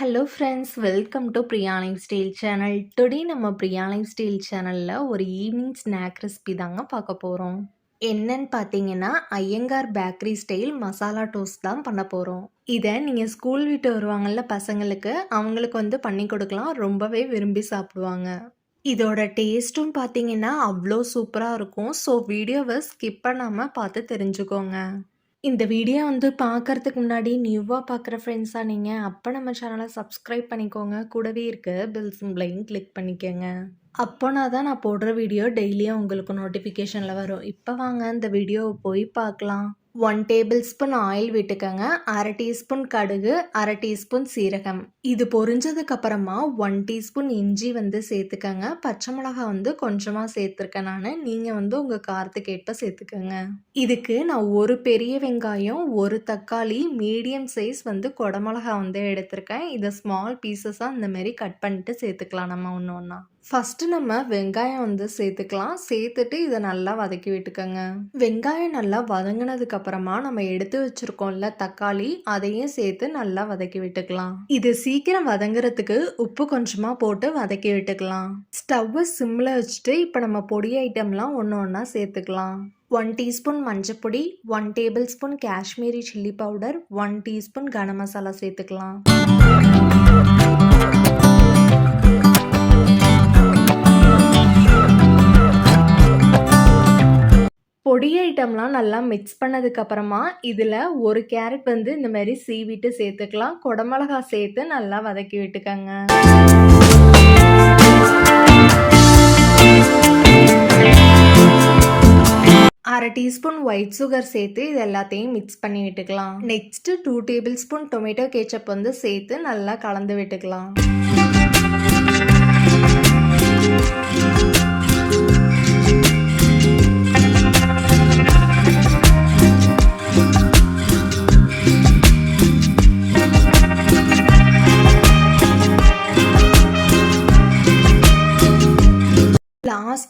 Hello friends welcome to Priya lifestyle channel today நம்ம Priya life style சேனலில் ஒரு evening snack recipe தாங்க பார்க்க போகிறோம் என்னன்னு பார்த்தீங்கன்னா Iyengar bakery style masala toast தான் பண்ண போகிறோம் இதை நீங்கள் ஸ்கூல் விட்டு வருவாங்கள்ல பசங்களுக்கு அவங்களுக்கு வந்து பண்ணி கொடுக்கலாம். ரொம்பவே விரும்பி சாப்பிடுவாங்க. இதோட டேஸ்ட்டும் பார்த்தீங்கன்னா அவ்வளோ சூப்பராக இருக்கும். ஸோ வீடியோவை ஸ்கிப் பண்ணாமல் பார்த்து தெரிஞ்சுக்கோங்க. இந்த வீடியோ வந்து பார்க்கறதுக்கு முன்னாடி நியூவாக பார்க்குற ஃப்ரெண்ட்ஸாக நீங்கள் அப்போ நம்ம சேனலை சப்ஸ்கிரைப் பண்ணிக்கோங்க. கூடவே இருக்க பெல் சிம்பிளையும் கிளிக் பண்ணிக்கோங்க. அப்போனா தான் நான் போடுற வீடியோ டெய்லியும் உங்களுக்கு நோட்டிஃபிகேஷனில் வரும். இப்போ வாங்க இந்த வீடியோவை போய் பார்க்கலாம். ஒன் டேபிள் ஸ்பூன் ஆயில் விட்டுக்கோங்க. அரை டீஸ்பூன் கடுகு அரை டீஸ்பூன் சீரகம். இது பொரிஞ்சதுக்கு அப்புறமா ஒன் டீஸ்பூன் இஞ்சி வந்து சேர்த்துக்கோங்க. பச்சை மிளகா வந்து கொஞ்சமாக சேர்த்துருக்கேன் நான். நீங்கள் வந்து உங்கள் காரத்துக்கு ஏற்ப சேர்த்துக்கோங்க. இதுக்கு நான் ஒரு பெரிய வெங்காயம் ஒரு தக்காளி மீடியம் சைஸ் வந்து குடமிளகா வந்து எடுத்திருக்கேன். இதை ஸ்மால் பீசஸாக இந்தமாரி கட் பண்ணிட்டு சேர்த்துக்கலாம் நம்ம ஒன்று ஒன்றா ஃபஸ்ட்டு நம்ம வெங்காயம் வந்து சேர்த்துக்கலாம். சேர்த்துட்டு இதை நல்லா வதக்கி விட்டுக்கோங்க. வெங்காயம் நல்லா வதங்கினதுக்கப்புறமா நம்ம எடுத்து வச்சுருக்கோம்ல தக்காளி அதையும் சேர்த்து நல்லா வதக்கி விட்டுக்கலாம். இது சீக்கிரம் வதங்குறதுக்கு உப்பு கொஞ்சமாக போட்டு வதக்கி விட்டுக்கலாம். ஸ்டவ்வை சிம்மில் வச்சுட்டு இப்போ நம்ம பொடி ஐட்டம்லாம் ஒன்று ஒன்றா சேர்த்துக்கலாம். ஒன் டீஸ்பூன் மஞ்சப்பொடி one tablespoon Kashmiri chilli powder one teaspoon கனம் மசாலா சேர்த்துக்கலாம். பொடி ஐட்டம்லாம் நல்லா மிக்ஸ் பண்ணதுக்கப்புறமா இதில் ஒரு கேரட் வந்து இந்த மாதிரி சீவிட்டு சேர்த்துக்கலாம். குடமிளகா சேர்த்து நல்லா வதக்கி விட்டுக்கோங்க. அரை டீஸ்பூன் ஒயிட் சுகர் சேர்த்து இது எல்லாத்தையும் மிக்ஸ் பண்ணி விட்டுக்கலாம். Next two tablespoon tomato ketchup வந்து சேர்த்து நல்லா கலந்து விட்டுக்கலாம்.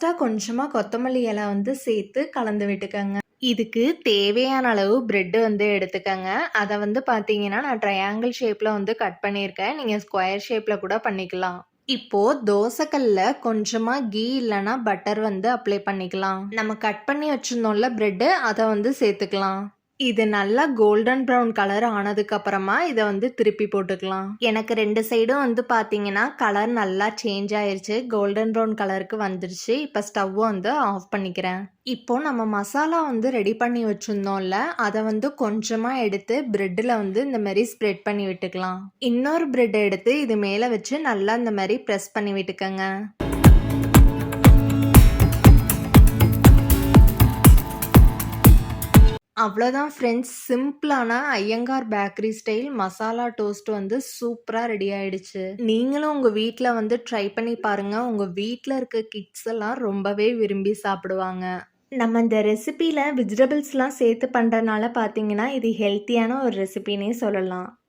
லாஸ்ட்டாக கொஞ்சமாக கொத்தமல்லி இலை வந்து சேர்த்து கலந்து விட்டுக்கோங்க. இதுக்கு தேவையான அளவு பிரெட்டு வந்து எடுத்துக்கோங்க. அதை வந்து பார்த்தீங்கன்னா நான் ட்ரையாங்கிள் ஷேப்பில் வந்து கட் பண்ணியிருக்கேன். நீங்கள் ஸ்கொயர் ஷேப்பில் கூட பண்ணிக்கலாம். இப்போ தோசைக்கல்ல கொஞ்சமா கீ இல்லைன்னா பட்டர் வந்து அப்ளை பண்ணிக்கலாம். நம்ம கட் பண்ணி வச்சிருந்தோம்ல பிரெட்டு அதை வந்து சேர்த்துக்கலாம். இது நல்லா கோல்டன் ப்ரௌன் கலர் ஆனதுக்கு அப்புறமா இதை வந்து திருப்பி போட்டுக்கலாம். எனக்கு ரெண்டு சைடும் வந்து பார்த்தீங்கன்னா கலர் நல்லா சேஞ்ச் ஆயிருச்சு. கோல்டன் ப்ரௌன் கலருக்கு வந்துருச்சு. இப்போ ஸ்டவ்வை வந்து ஆஃப் பண்ணிக்கிறேன். இப்போ நம்ம மசாலா வந்து ரெடி பண்ணி வச்சுருந்தோம்ல அதை வந்து கொஞ்சமாக எடுத்து ப்ரெட்டில் வந்து இந்த மாதிரி ஸ்ப்ரெட் பண்ணி விட்டுக்கலாம். இன்னொரு ப்ரெட் எடுத்து இது மேலே வச்சு நல்லா இந்த மாதிரி ப்ரெஸ் பண்ணி விட்டுக்கோங்க. அவ்வளோதான் ஃப்ரெண்ட்ஸ் சிம்பிளான Iyengar bakery style masala toast வந்து சூப்பராக ரெடி ஆயிடுச்சு. நீங்களும் உங்கள் வீட்டில் வந்து ட்ரை பண்ணி பாருங்கள் உங்கள் வீட்டில் இருக்க கிட்ஸ் எல்லாம் ரொம்பவே விரும்பி சாப்பிடுவாங்க. நம்ம இந்த ரெசிப்பியில் வெஜிடபிள்ஸ்லாம் சேர்த்து பண்ணுறதுனால பார்த்தீங்கன்னா இது ஹெல்த்தியான ஒரு ரெசிபின்னே சொல்லலாம்.